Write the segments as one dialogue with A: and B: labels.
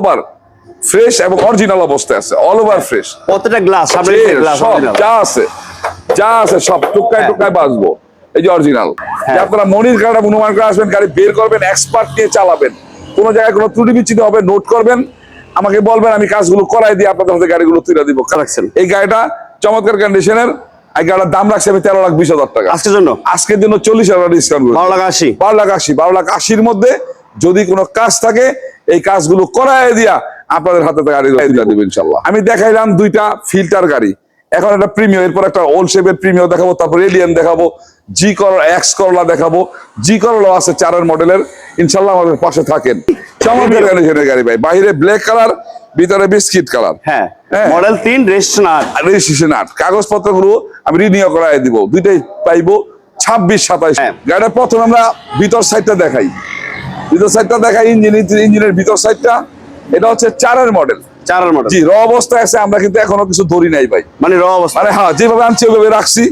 A: Over fresh এবং original অবস্থায় আছে অল ওভার ফ্রেশ
B: প্রত্যেকটা গ্লাস
A: সব যা আছে যা আছে সব টুকায়
B: হ্যাঁ।
A: টুকায় বাঁচবো। এই যে অরিজিনাল
B: হ্যাঁ।
A: আপনারা মনির কার্ড অনুমান করে আসবেন গাড়ি বের করবেন এক্সপার্ট নিয়ে চালাবেন। কোনো জায়গায় কোনো ত্রুটি বিচ্ছিন্ন হবে নোট করবেন। আমাকে বলবেন আমি কাজগুলো করাই দিয়ে আপনাদের হাতে গাড়িগুলো তুলে দিব।
B: রাখছেন।
A: এই গাড়িটা চমৎকার কন্ডিশনের এই গাড়িটার দাম রাখছে আমি তেরো লাখ বিশ হাজার টাকা।
B: আজকের জন্য?
A: আজকের জন্য চল্লিশ হাজার ডিসকাউন্ট
B: ভালো লাগা আসি
A: বারো লাখ আশি। বারো লাখ আশির মধ্যে যদি কোনো কাজ থাকে এই কাজগুলো করায় দিয়া আপনাদের হাতে গাড়ি ইনশাল্লাহ আমি দেখাইলাম দুইটা ফিল্টার গাড়ি। এখন একটা প্রিমিয়াম এরপর একটা ওল্ড শেপের প্রিমিয়াম দেখাবো তারপর এলিয়ান দেখাবো জি করলা এক্স করলা দেখাবো। জি করলা আছে চারের মডেলের ইনশাল্লাহ আমাদের পাশে থাকেন। চমৎকার কন্ডিশনের গাড়ি ভাই বাইরে ব্ল্যাক কালার ভিতরে বিস্কিট কালার
B: হ্যাঁ
A: হ্যাঁ।
B: মডেল তিন রেজিস্ট্রেশন আট।
A: রেজিস্ট্রেশন আট। কাগজপত্রগুলো আমি রিনিউ করাই দিব দুইটাই পাইবো ছাব্বিশ সাতাইশ।
B: হ্যাঁ।
A: গাড়িটা প্রথমে আমরা ভিতর সাইডটা দেখাই। ভিতর সাইডটা দেখাই ইঞ্জিন ইঞ্জিনের ভিতর সাইডটা এটা হচ্ছে চারের মডেল
B: চারের মডেল
A: জি র অবস্থায় আছে আমরা কিন্তু এখনও কিছু ধরি নাই ভাই।
B: মানে র অবস্থা।
A: মানে হ্যাঁ যেভাবে আনছি ওইভাবে রাখছি।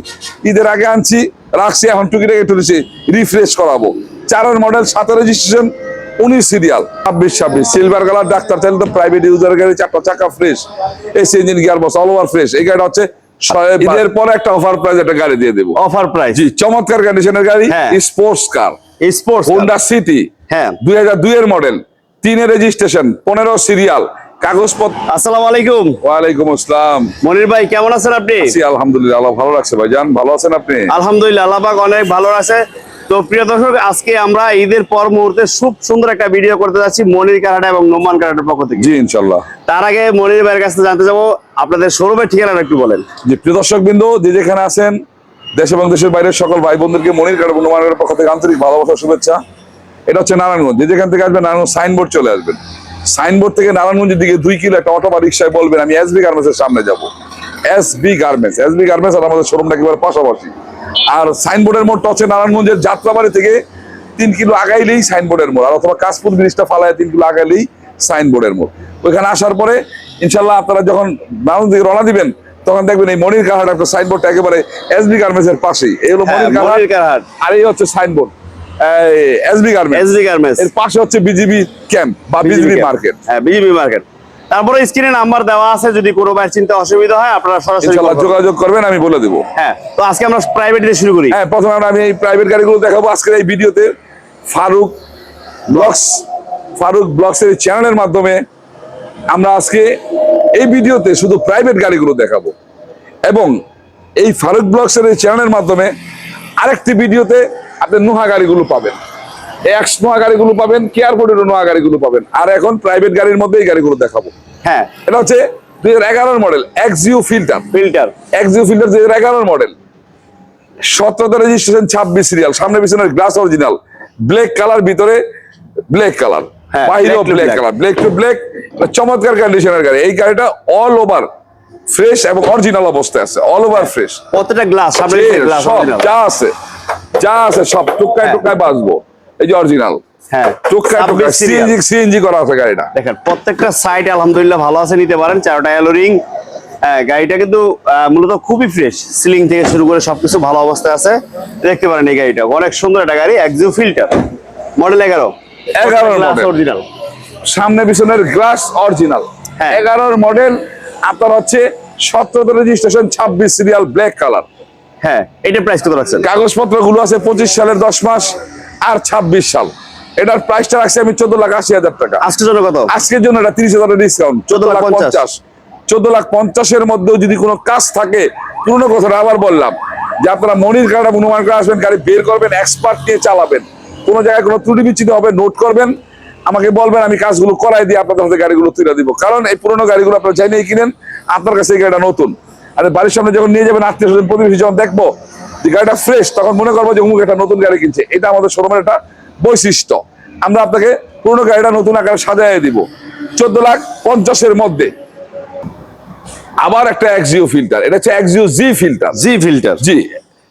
A: ঈদের আগে আনছি রাখছি এখন টুকিটাকে টুকিছি রিফ্রেশ করাবো। চারের মডেল সাতের রেজিস্ট্রেশন উনিশ সিরিয়াল ছাব্বিশ ছাব্বিশ। সিলভার কালার ডাক্তার চাইলে তো প্রাইভেট ইউজার গাড়ি চারটা চাকা fresh AC engine gear box all over fresh এই গাড়িটা হচ্ছে ঈদের পরে একটা অফার প্রাইস একটা গাড়ি দিয়ে দেবো।
B: অফার প্রাইস
A: জি চমৎকার কন্ডিশনের গাড়ি। Sports car
B: sports
A: Honda City
B: হ্যাঁ।
A: দুই হাজার দুই এর মডেল তিনের রেজিস্ট্রেশন পনেরো সিরিয়াল কাগজপত্র
B: আসসালামু আলাইকুম।
A: ওয়ালাইকুম আসসালাম।
B: মনির ভাই কেমন আছেন আপনি?
A: আলহামদুলিল্লাহ আল্লাহ ভালো রাখছে ভাইজান ভালো আছেন আপনি?
B: আলহামদুলিল্লাহ আল্লাহ পাক অনেক ভালো আছে। তো প্রিয় দর্শক আজকে আমরা ঈদের পর মুহূর্তে খুব সুন্দর একটা ভিডিও করতে যাচ্ছি মনির কারাটা এবং নোমান কারাটার পক্ষ থেকে।
A: জি ইনশাল্লাহ
B: তার আগে মনির ভাইয়ের কাছে জানতে যাব আপনাদের শোরুমের ঠিকানাটা একটু বলেন।
A: যে প্রিয় দর্শক বিন্দু যে যেখানে আছেন দেশ এবং দেশের বাইরের সকল ভাই বোনদেরকে মনির কার্ড বন্ধুমানের পক্ষ থেকে আন্তরিক ভালোবাসা শুভেচ্ছা। এটা হচ্ছে নারায়ণগঞ্জ। যে যেখান থেকে আসবেন নারায়ণগঞ্জ সাইনবোর্ড চলে আসবেন। সাইনবোর্ড থেকে নারায়ণগঞ্জের দিকে দুই কিলো একটা অটো বা রিক্সায় বলবেন আমি এস বি গার্মেন্টসের সামনে যাব। S B garments S B garments আর আমাদের শোরুমটা একেবারে পাশাপাশি। আর সাইনবোর্ডের মোড়টা হচ্ছে নারায়ণগঞ্জের যাত্রাবাড়ি থেকে তিন কিলো আগাইলেই সাইনবোর্ডের মোড় আর অথবা কাশপুর ব্রিজটা ফালায় তিন কিলো আগাইলেই সাইনবোর্ডের মোড়। ওইখানে আসার পরে ইনশাল্লাহ আপনারা যখন নারায়ণ দিকে রওনা দিবেন তখন দেখবেন এই মনির কাহাট একটা সাইনবোর্ডটা একেবারে এস বি গার্মেন্টস এর পাশেই। এই হলো
B: হ্যাঁ,
A: মনির কাহাট
B: মনির কারহাট।
A: আর এই হচ্ছে signboard S B garments
B: S D garments
A: এর পাশে হচ্ছে বিজিবি ক্যাম্প বা বিজিবি মার্কেট
B: হ্যাঁ বিজিবি মার্কেট তারপরে স্ক্রিনে নাম্বার দেওয়া আছে যদি কোনো ভাইয়ের চিন্তা অসুবিধা হয় আপনারা সরাসরি।
A: যোগাযোগ করবেন আমি বলে দেবো।
B: হ্যাঁ তো আজকে আমরা প্রাইভেট দিয়ে শুরু করি।
A: হ্যাঁ প্রথমে আমরা আমি এই প্রাইভেট গাড়িগুলো দেখাবো। আজকের এই ভিডিওতে ফারুক ব্লগস ফারুক ব্লগস এর চ্যানেলের মাধ্যমে আমরা আজকে এই ভিডিওতে শুধু প্রাইভেট গাড়িগুলো দেখাবো। এবং এই ফারুক ব্লগস এর চ্যানেলের মাধ্যমে আরেকটি ভিডিওতে আপনি নোহা গাড়িগুলো পাবেন। এক্স নোহা গাড়িগুলো পাবেন কেয়ার বোর্ডের নোহা গাড়িগুলো পাবেন। আর এখন প্রাইভেট গাড়ির মধ্যে এই গাড়িগুলো দেখাবো।
B: হ্যাঁ।
A: এটা হচ্ছে দুই হাজার model Axio filter
B: filter
A: Axio filter দুই হাজার মডেল সতেরোতে রেজিস্ট্রেশন ছাব্বিশ সিরিয়াল সামনে পিছনের গ্লাস অরিজিনাল ব্ল্যাক কালার ভিতরে black colour
B: to
A: black colour black to black চমৎকার কন্ডিশনের গাড়ি। এই গাড়িটা অল ওভার ফ্রেশ এবং অরিজিনাল অবস্থায় আছে। অল ওভার ফ্রেশ
B: প্রত্যেকটা গ্লাস সামনে গ্লাস
A: সব যা আছে। যা আছে সব টুকায়
B: হ্যাঁ।
A: টুকায় বাঁচবো এই যে অরিজিনাল
B: হ্যাঁ।
A: টুকায় টুকায় সিএনজি সিএনজি করা আছে গাড়িটা।
B: দেখেন প্রত্যেকটা সাইড আলহামদুলিল্লাহ ভালো আছে নিতে পারেন। চারটা অ্যালোরিং গাড়িটা কিন্তু মূলত খুবই ফ্রেশ সিলিং থেকে শুরু করে সবকিছু ভালো অবস্থায় আছে। দেখতে পারেন এই গাড়িটা। অনেক সুন্দর একটা গাড়ি একজিও ফিল্টার মডেল এগারো।
A: 11 model।
B: অরিজিনাল
A: সামনে পিছনের গ্লাস অরিজিনাল
B: হ্যাঁ।
A: এগারোর মডেল আপনার হচ্ছে সতেরো রেজিস্ট্রেশন ছাব্বিশ সিরিয়াল ব্ল্যাক কালার
B: হ্যাঁ এটা প্রাইস কত রাখছেন?
A: কাগজপত্রগুলো আছে পঁচিশ সালের দশ মাস আর ছাব্বিশ সাল। এটার প্রাইসটা রাখছি আমি চোদ্দ লাখ আশি হাজার টাকা।
B: আজকের জন্য কত?
A: আজকের জন্য এটা তিরিশ হাজার ডিসকাউন্ট চোদ্দ লাখ পঞ্চাশ। চোদ্দ লাখ পঞ্চাশের মধ্যেও যদি কোনো কাজ থাকে পুরোনো কথাটা আবার বললাম যে আপনারা মনির কার্ড অনুমান করে আসবেন গাড়ি বের করবেন এক্সপার্ট নিয়ে চালাবেন। কোনো জায়গায় কোনো ত্রুটি বিচ্ছিন্ন হবে নোট করবেন। আমাকে বলবেন আমি কাজগুলো করাই দিয়ে আপনাদের হাতে গাড়িগুলো তুলে দিব। কারণ এই পুরোনো গাড়িগুলো আপনারা চাই নিয়ে কিনেন আপনার কাছে এই গাড়িটা নতুন। আর বাড়ির সামনে যখন নিয়ে যাবেন আত্মীয় স্বজন প্রতিবেশী যখন দেখব যে গাড়িটা ফ্রেশ তখন মনে করব যে অমুক একটা নতুন গাড়ি কিনছে। এটা আমাদের শোরুমের একটা বৈশিষ্ট্য। আমরা আপনাকে পুরোনো গাড়িটা নতুন আকারে সাজাই দিব। চোদ্দ লাখ পঞ্চাশের মধ্যে। আবার একটা এক্সিও ফিল্টার এটা হচ্ছে Axio G filter
B: G filter
A: G.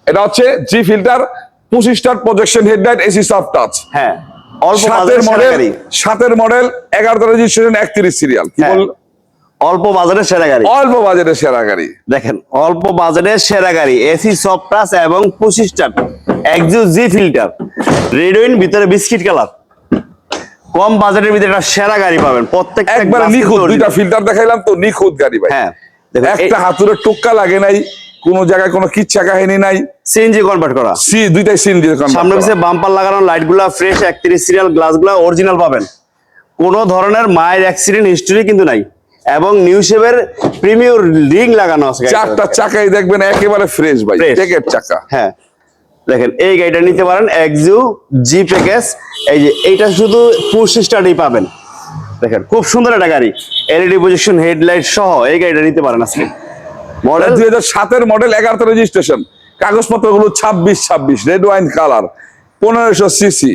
A: এটা হচ্ছে জি ফিল্টার পঁচিশ star projection headlight AC soft touch
B: হ্যাঁ।
A: সাতের মডেল সাতের মডেল এগারোতে রেজিস্ট্রেশন একত্রিশ সিরিয়াল কি
B: হ্যাঁ।
A: বল
B: অল্প বাজারের সেরা গাড়ি।
A: অল্প বাজেটের সেরা গাড়ি।
B: দেখেন অল্প বাজারের সেরা গাড়ি এসি সফট টাচ এবং পঁচিশ টাকা Axio G filter red wine ভিতরে বিস্কিট কালার। কম বাজেটের ভিতরে একটা সেরা গাড়ি পাবেন প্রত্যেকটা
A: একবারে নিখুঁত দুইটা ফিল্টার দেখাইলাম তো নিখুঁত গাড়ি ভাই।
B: হ্যাঁ
A: একটা হাতুড়ে টুক্কা লাগে নাই কোন জায়গায় কোনো কিচ্ছা কাহিনী নাই।
B: সিএনজি কনভার্ট করা।
A: সি দুইটাই সিন দিয়ে
B: সামনে পিছিয়ে বাম্পার লাগানো লাইটগুলা ফ্রেশ একত্রিশ সিরিয়াল গ্লাসগুলা অরিজিনাল পাবেন। কোন ধরনের মায়ের অ্যাক্সিডেন্ট হিস্টরি কিন্তু নাই। এবং নিউ শেপের প্রিমিয়ার রিং লাগানো আছে।
A: চারটা চাকাই দেখবেন একেবারে ফ্রেশ ভাই। টেকের চাকা।
B: হ্যাঁ। দেখেন এই গাড়িটা নিতে পারেন এক্সু জি প্যাকেজ এই যে এইটা শুধু পুশ স্টার্টই পাবেন। দেখেন খুব সুন্দর একটা গাড়ি। এলইডি পজিশন হেডলাইট সহ এই গাড়িটা নিতে পারেন আজকে। মডেল
A: দুই হাজার সাতের মডেল এগারোতে রেজিস্ট্রেশন কাগজপত্রগুলো ছাব্বিশ ছাব্বিশ রেড ওয়াইন কালার পনেরোশো সিসি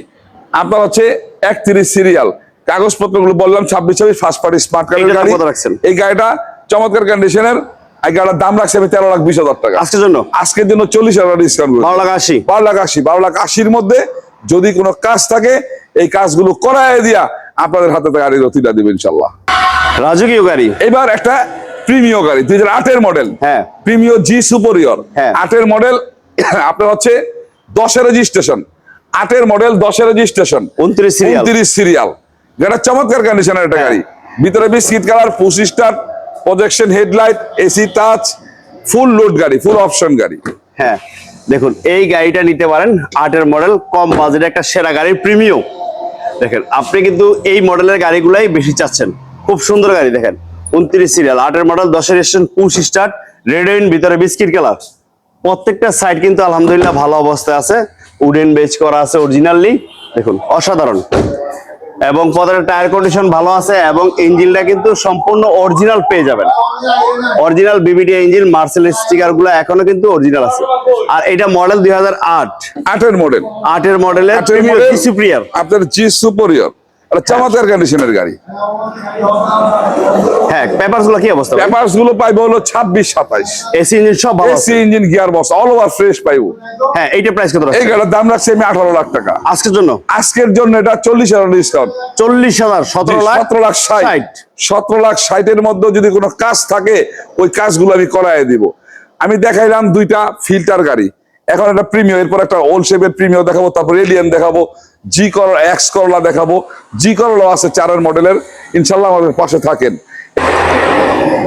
A: আপনার হচ্ছে একত্রিশ সিরিয়াল কাগজপত্রগুলো বললাম ছাব্বিশ ছাব্বিশ ফার্স্ট পার্টি স্মার্ট কার্ডের গাড়ি? এই গাড়িটা চমৎকার কন্ডিশনের এই গাড়িটার দাম রাখছে আমি তেরো লাখ বিশ হাজার টাকা।
B: আজকের জন্য?
A: আজকের জন্য চল্লিশ হাজার ডিসকাউন্ট
B: ভালো লাগা আসি
A: বারো লাখ আশি বারো লাখ আশির মধ্যে যদি কোনো কাজ থাকে এই কাজগুলো করায় দিয়া আপনাদের হাতে গাড়ির রতিটা দিবেন ইনশাল্লাহ
B: রাজকীয় গাড়ি?
A: এবার একটা প্রিমিয় গাড়ি দুই হাজার আটের মডেল
B: হ্যাঁ।
A: প্রিমিয় জি সুপরিয়র
B: হ্যাঁ।
A: আটের মডেল আপনার হচ্ছে দশের রেজিস্ট্রেশন আটের মডেল দশের রেজিস্ট্রেশন
B: উনত্রিশ সিরিয়াল
A: উনত্রিশ সিরিয়াল যেটা চমৎকার কন্ডিশনের একটা
B: হ্যাঁ।
A: গাড়ি। ভিতরে biscuit colour push star projection headlight AC touch full load গাড়ি ফুল অপশন গাড়ি।
B: হ্যাঁ দেখুন এই গাড়িটা নিতে পারেন আটের মডেল কম বাজেটে একটা সেরা গাড়ির প্রিমিয়াম দেখেন আপনি কিন্তু এই মডেলের গাড়িগুলাই বেশি চাচ্ছেন। খুব সুন্দর গাড়ি দেখেন উনত্রিশ সিরিয়াল আটের মডেল দশের station push start red wine ভিতরে বিস্কিট কালার প্রত্যেকটা সাইড কিন্তু আলহামদুলিল্লাহ ভালো অবস্থায় আছে উডেন বেচ করা আছে অরিজিনালি দেখুন অসাধারণ। এবং পদের টায়ার কন্ডিশন ভালো আছে এবং ইঞ্জিনটা কিন্তু সম্পূর্ণ অরিজিনাল পেয়ে যাবেন। অরিজিনাল বিবিডি ইঞ্জিন মার্সেল স্টিকারগুলো এখনও কিন্তু অরিজিনাল আছে। আর এটা মডেল দুই হাজার আট।
A: আটের মডেল
B: আটের
A: মডেল
B: সুপ্রিয়ার
A: আপনার জি সুপরিয়র চমৎকার কন্ডিশনের গাড়ি?
B: হ্যাঁ কি অবস্থা?
A: পেপারসগুলো পাইবো হলো ছাব্বিশ সাতাইশ।
B: এসি ইঞ্জিন সব ভালো
A: AC engine gear box all over fresh পাইবো।
B: হ্যাঁ এইটা প্রাইস কত
A: এই গাড়ির দাম রাখছি আমি আঠারো লাখ টাকা।
B: আজকের জন্য?
A: আজকের জন্য এটা চল্লিশ হাজার ডিসকাউন্ট
B: চল্লিশ হাজার সতেরো লাখ?
A: সতেরো লাখ ষাট।
B: ষাট।
A: সতেরো লাখ ষাটের মধ্যে যদি কোনো কাজ থাকে ওই কাজগুলো আমি করায় দিব। আমি দেখাইলাম দুইটা ফিল্টার গাড়ি। এখন একটা প্রিমিয়াম এরপর একটা ওল্ড শেপের প্রিমিয়াম দেখাবো তারপর এলিয়ান দেখাবো জি করলা এক্স করলা দেখাবো। জি করলা আছে চারের মডেলের ইনশাল্লাহ আমাদের পাশে থাকেন।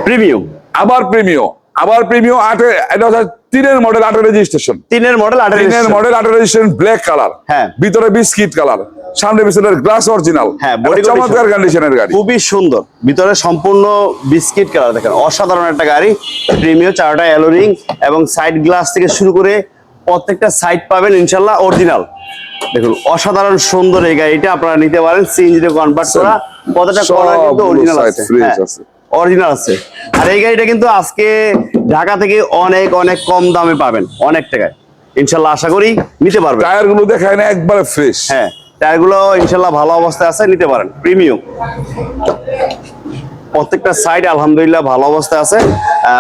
B: প্রিমিয়াম
A: আবার প্রিমিয়াম আবার প্রিমিয়াম আটের এটা হচ্ছে তিনের মডেল আটের রেজিস্ট্রেশন
B: তিনের মডেল আটের
A: তিনের মডেল আটের রেজিস্ট্রেশন ব্ল্যাক কালার
B: হ্যাঁ।
A: ভিতরে বিস্কিট কালার সামনে পিছনের গ্লাস অরিজিনাল
B: হ্যাঁ,
A: চমৎকার কন্ডিশনের গাড়ি।
B: খুবই সুন্দর। ভিতরে সম্পূর্ণ বিস্কিট কালার দেখেন অসাধারণ একটা গাড়ি। প্রিমিয়াম চারটা অ্যালোরিং এবং সাইড গ্লাস থেকে শুরু করে প্রত্যেকটা সাইড পাবেন ইনশাল্লাহ অরিজিনাল দেখুন অসাধারণ সুন্দর এই গাড়িটা আপনারা নিতে পারেন সিএনজি কনভার্ট করা কতটা কিন্তু অরিজিনাল আছে। হ্যাঁ,
A: আছে।
B: অরিজিনাল আছে। আর এই গাড়িটা কিন্তু আজকে ঢাকা থেকে অনেক অনেক কম দামে পাবেন অনেক টাকায়। ইনশাল্লাহ আশা করি নিতে পারবেন।
A: টায়ারগুলো দেখায় না একবারে ফ্রেশ
B: হ্যাঁ টায়ারগুলো ইনশাল্লাহ ভালো অবস্থায় আছে নিতে পারেন প্রিমিয়াম প্রত্যেকটা সাইড আলহামদুলিল্লাহ ভালো অবস্থা আছে।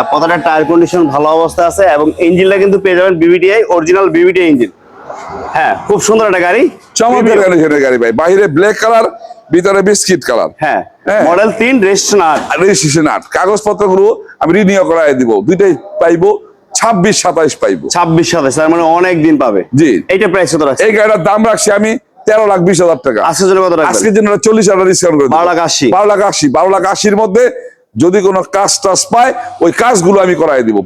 B: প্রত্যেকটা টায়ার কন্ডিশন ভালো অবস্থা আছে এবং ইঞ্জিনটা কিন্তু পেয়ে যাবেন বিবিডিআই অরিজিনাল বিবিডিআই ইঞ্জিন হ্যাঁ খুব সুন্দর একটা গাড়ি।
A: চমৎকার
B: Premium।
A: কন্ডিশনের গাড়ি ভাই। বাইরে ব্ল্যাক কালার ভিতরে বিস্কিট কালার
B: হ্যাঁ
A: হ্যাঁ।
B: মডেল তিন রেজিস্ট্রেশন আট।
A: রেজিস্ট্রেশন আট। কাগজপত্রগুলো আমি রিনিউ করাই দিব। দুইটাই পাইবো ছাব্বিশ সাতাইশ পাইবো।
B: ছাব্বিশ সাতাশ তার মানে অনেক দিন পাবে।
A: জি।
B: এইটা প্রাইস কত রাখছে
A: এই গাড়িটার দাম রাখছি আমি তেরো লাখ বিশ হাজার টাকা।
B: আজকের জন্য কত
A: আজকের জন্য চল্লিশ হাজার ডিসকাউন্ট করে
B: বারো লাখ আশি।
A: বারো লাখ আশি। বারো লাখ আশির মধ্যে যদি কোনো কাজ টাজ পায় ওই কাজগুলো আমি করাই দিব।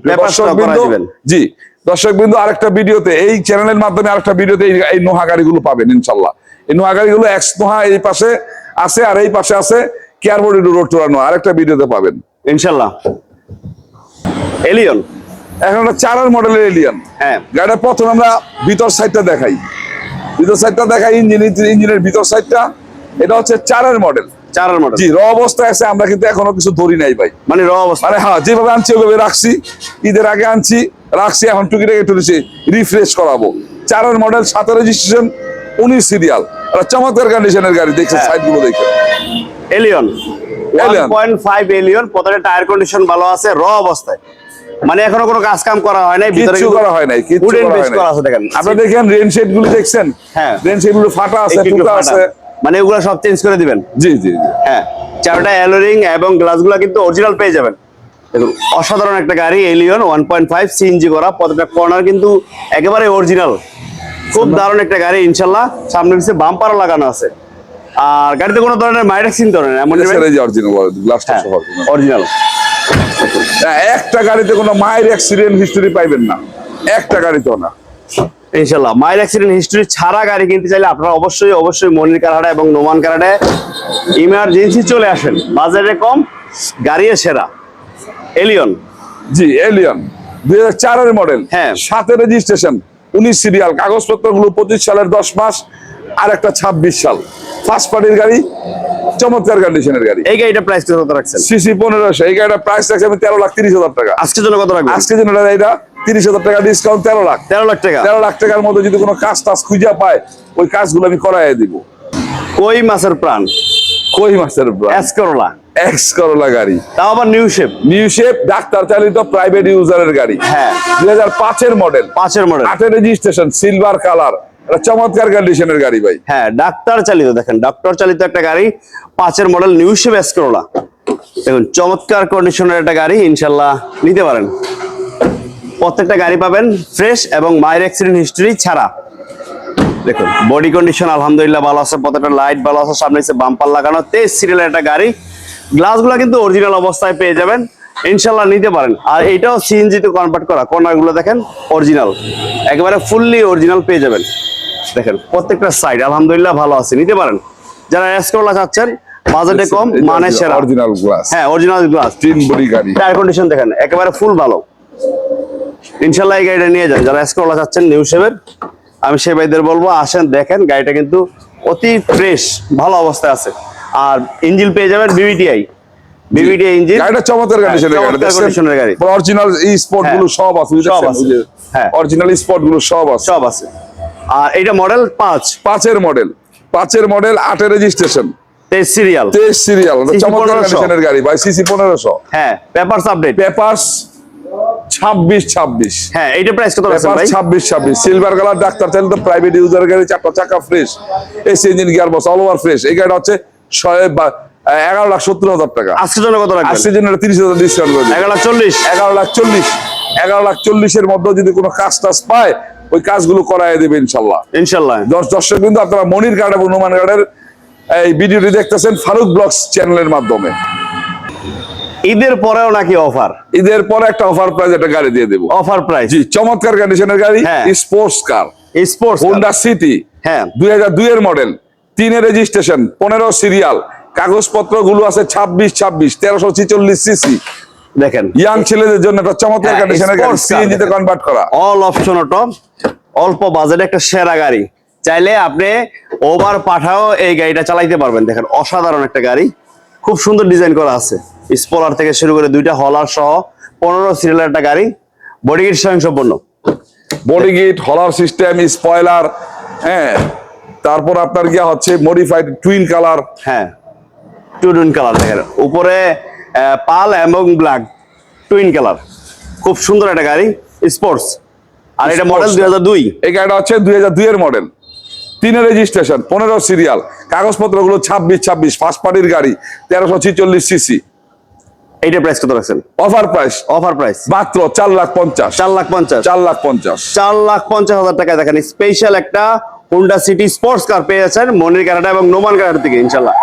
A: জি দর্শক বিন্দু আরেকটা ভিডিওতে এই চ্যানেলের মাধ্যমে আরেকটা ভিডিওতে এই- নোহা গাড়িগুলো পাবেন ইনশাল্লাহ। এই নোহা গাড়িগুলো এক্স নোহা এই পাশে আছে আর এই পাশে আছে কেয়ারবোর্ড রোড টোরানো আরেকটা ভিডিওতে পাবেন।
B: ইনশাল্লাহ। এলিয়ন
A: এখন একটা চারের মডেলের এলিয়ন
B: হ্যাঁ।
A: গাড়িটা প্রথমে আমরা ভিতর সাইডটা দেখাই। ভিতর সাইডটা দেখাই ইঞ্জিন ইঞ্জিনের ভিতর সাইডটা এটা হচ্ছে চারের মডেল
B: চারের মডেল
A: জি র অবস্থায় আছে আমরা কিন্তু এখনও কিছু ধরি নাই ভাই।
B: মানে র অবস্থা।
A: মানে হ্যাঁ যেভাবে আনছি ওইভাবে রাখছি। ঈদের আগে আনছি রাখছি এখন টুকি টুকিটাকে একটু রিফ্রেশ করাবো। চারের মডেল সাতের রেজিস্ট্রেশন উনিশ সিরিয়াল একটা চমৎকার কন্ডিশনের গাড়ি দেখছেন
B: হ্যাঁ।
A: সাইডগুলো দেখে।
B: Allion
A: Alien।
B: Point five Allion প্রথমে টায়ার কন্ডিশন ভালো আছে র অবস্থায়। মানে এখনও কোনো কাজ কাম করা হয় নাই ভিতরে কিন্তু
A: করা হয় নাই
B: wooden
A: করা হয় নাই।
B: আছে দেখেন।
A: আপনারা দেখেন রেন শেডগুলো দেখছেন?
B: হ্যাঁ।
A: রেন শেডগুলো ফাটা আছে
B: ফাটা।
A: আছে।
B: মানে এগুলো সব চেঞ্জ করে দিবেন?
A: জি জি।
B: হ্যাঁ। চারটা অ্যালোরিং এবং গ্লাসগুলো কিন্তু অরিজিনাল পেয়ে যাবেন। দেখুন অসাধারণ একটা গাড়ি Allion one point five CNG করা প্রত্যেকটা কর্নার কিন্তু একেবারে অরিজিনাল খুব দারুণ একটা গাড়ি ইনশাল্লাহ। সামনে পিছিয়ে বাম্পারও লাগানো আছে। আর গাড়িতে কোনো ধরনের মাইরেক্স চিন্তা ধরনের এমন
A: অরিজিনাল একটা গাড়িতে কোনো মায়ের অ্যাক্সিডেন্ট হিস্টোরি পাইবেন না। একটা গাড়িতেও না।
B: ইনশাল্লাহ মাইল অ্যাক্সিডেন্ট হিস্ট্রি ছাড়া গাড়ি কিনতে চাইলে আপনারা অবশ্যই অবশ্যই মনির কারাডা এবং নোমান কারাডায় ইমার্জেন্সি চলে আসেন। বাজারে কম গাড়িও সেরা। এলিয়ন।
A: G Allion. দুই হাজার চারের মডেল
B: হ্যাঁ।
A: সাতের রেজিস্ট্রেশন উনিশ সিরিয়াল কাগজপত্রগুলো পঁচিশ সালের দশ মাস আর একটা ছাব্বিশ সাল। ফার্স্ট পার্টির গাড়ি চমৎকার কন্ডিশনের গাড়ি।
B: এই গাড়িটা প্রাইস কত রাখছেন?
A: সিসি পনেরোশো এই গাড়িটার প্রাইস রাখছে আমি তেরো লাখ তিরিশ হাজার টাকা।
B: আজকের জন্য কত রাখবেন?
A: আজকে যেন এটা তিরিশ হাজার টাকা ডিসকাউন্ট তেরো লাখ।
B: তেরো লাখ টাকা।
A: তেরো লাখ টাকার মধ্যে যদি কোনো কাজ টাজ খুঁজে পায় ওই কাজগুলো আমি দিব।
B: কই মাছের প্রাণ?
A: কই মাসের
B: এস করলা
A: এক্স করোলা গাড়ি।
B: তাও আবার নিউ শেপ
A: নিউ শেপ ডাক্তার চালিত প্রাইভেট ইউজারের গাড়ি।
B: হ্যাঁ।
A: দুই হাজার পাঁচের মডেল
B: পাঁচের মডেল
A: আটের রেজিস্ট্রেশন সিলভার কালার চমৎকার কন্ডিশনের গাড়ি ভাই।
B: হ্যাঁ ডাক্তার চালিত, দেখেন, ডাক্তার চালিত একটা গাড়ি, পাঁচের মডেল নিউ শেপ দেখুন, চমৎকার কন্ডিশনের একটা গাড়ি, ইনশাল্লাহ নিতে পারেন। প্রত্যেকটা গাড়ি পাবেন ফ্রেশ এবং মায়ের অ্যাক্সিডেন্ট হিস্টরি ছাড়া। দেখুন বডি কন্ডিশন আলহামদুলিল্লাহ ভালো আছে, প্রত্যেকটা লাইট ভালো আছে, সামনে বাম্পার লাগানো, তেজ সিরিয়ালের একটা গাড়ি। গ্লাসগুলো কিন্তু অরিজিনাল অবস্থায় পেয়ে যাবেন। ইনশাল্লাহ নিতে পারেন। আর এটাও সিএনজি তে কনভার্ট করা। কর্নারগুলো দেখেন অরিজিনাল একেবারে ফুললি অরিজিনাল পেয়ে যাবেন। দেখেন প্রত্যেকটা সাইড আলহামদুলিল্লাহ ভালো আছে। নিতে পারেন। যারা এসকোলা চাচ্ছেন বাজেটে কম মানে সেরা।
A: অরিজিনাল গ্লাস
B: হ্যাঁ অরিজিনাল গ্লাস
A: তিন বডি গাড়ি।
B: টায়ার কন্ডিশন দেখেন একেবারে ফুল ভালো। ইনশাল্লাহ এই গাড়িটা নিয়ে যান। যারা এসকোলা চাচ্ছেন নিউ শেপের আমি সে ভাইদের বলব আসেন দেখেন গাড়িটা কিন্তু অতি ফ্রেশ ভালো অবস্থায় আছে। আর ইঞ্জিন পেয়ে যাবেন বিবিটিআই বিবিটিআই ইঞ্জিন
A: গাড়িটা চমৎকার কন্ডিশনের গাড়ি
B: চমৎকার গাড়ি।
A: অরিজিনাল এই স্পটগুলো
B: হ্যাঁ।
A: সব আছে
B: সব আছে। হ্যাঁ।
A: অরিজিনাল স্পটগুলো সব আছে।
B: সব আছে। আর এটা মডেল পাঁচ।
A: পাঁচের মডেল পাঁচের মডেল আটের রেজিস্ট্রেশন
B: তেইশ সিরিয়াল
A: তেইশ সিরিয়াল চমৎকার কন্ডিশনের গাড়ি ভাই সিসি পনেরোশো।
B: হ্যাঁ পেপারস আপডেট
A: পেপার্স ছাব্বিশ ছাব্বিশ।
B: হ্যাঁ এইটা প্রাইস কত আছে ভাই?
A: ছাব্বিশ ছাব্বিশ। সিলভার কালার ডাক্তার চালিত প্রাইভেট ইউজার গাড়ি চারটা চাকা fresh AC engine gear box all over fresh এই গাড়িটা হচ্ছে ছয় বা- এগারো লাখ সত্তর হাজার টাকা।
B: আজকের জন্য কত রাখবেন?
A: আজকের জন্য তিরিশ হাজার ডিসকাউন্ট করে
B: এগারো লাখ চল্লিশ।
A: এগারো লাখ চল্লিশ। এগারো লাখ চল্লিশের মধ্যে যদি কোনো কাজ টাজ পায় ওই কাজগুলো করাই দেবে ইনশাল্লাহ।
B: ইনশাল্লাহ।
A: দশ দর্শক আপনারা মনির কার্ড এবং কার্ডের এই ভিডিওটি দেখতেছেন ফারুক ব্লগস চ্যানেলের মাধ্যমে।
B: ঈদের পরেও নাকি অফার?
A: ঈদের পরে একটা অফার প্রাইস একটা গাড়ি দিয়ে দেবো।
B: Offer price?
A: জি চমৎকার কন্ডিশনের গাড়ি। Sports car
B: sports
A: Honda City
B: হ্যাঁ।
A: দুই হাজার দুই এর মডেল তিনের রেজিস্ট্রেশন পনেরো সিরিয়াল কাগজপত্রগুলো আছে ছাব্বিশ ছাব্বিশ তেরোশো ছিচল্লিশ সিসি।
B: দেখেন।
A: ইয়াং ছেলেদের জন্য একটা চমৎকার কন্ডিশনের গাড়ি সিএনজি তে কনভার্ট করা।
B: অল অপশন অটো অল্প বাজেটে একটা সেরা গাড়ি। চাইলে আপনি ওভার পাঠাও এই গাড়িটা চালাইতে পারবেন। দেখেন অসাধারণ একটা গাড়ি। খুব সুন্দর ডিজাইন করা আছে। স্পলার থেকে শুরু করে দুইটা হলার সহ পনেরো সিরিয়ালের একটা গাড়ি। বডি কিট স্বয়ংসম্পন্ন
A: বডি গিট হলার সিস্টেম স্পয়লার হ্যাঁ। তারপর আপনার গিয়া হচ্ছে মডিফাইড টুইন কালার
B: হ্যাঁ। টুইন কালার দেখেন। উপরে পাল এবং ব্ল্যাক টুইন কালার। খুব সুন্দর একটা গাড়ি স্পোর্টস। আর এটা মডেল দুই হাজার দুই।
A: এই গাড়িটা হচ্ছে দুই হাজার দুই এর মডেল। তিনের রেজিস্ট্রেশন পনেরো সিরিয়াল কাগজপত্রগুলো ছাব্বিশ ছাব্বিশ ফার্স্ট পার্টির গাড়ি তেরোশো ছিচল্লিশ সিসি
B: এইটা প্রাইস কত রাখছেন?
A: অফার প্রাইস
B: অফার প্রাইস
A: মাত্র চার লাখ পঞ্চাশ।
B: চার লাখ পঞ্চাশ।
A: চার লাখ পঞ্চাশ।
B: চার লাখ পঞ্চাশ হাজার টাকা দেখেন স্পেশাল একটা হোন্ডা সিটি স্পোর্টস কার পেয়ে যাচ্ছেন মনির কানাডা এবং নোমান কানাডা থেকে ইনশাল্লাহ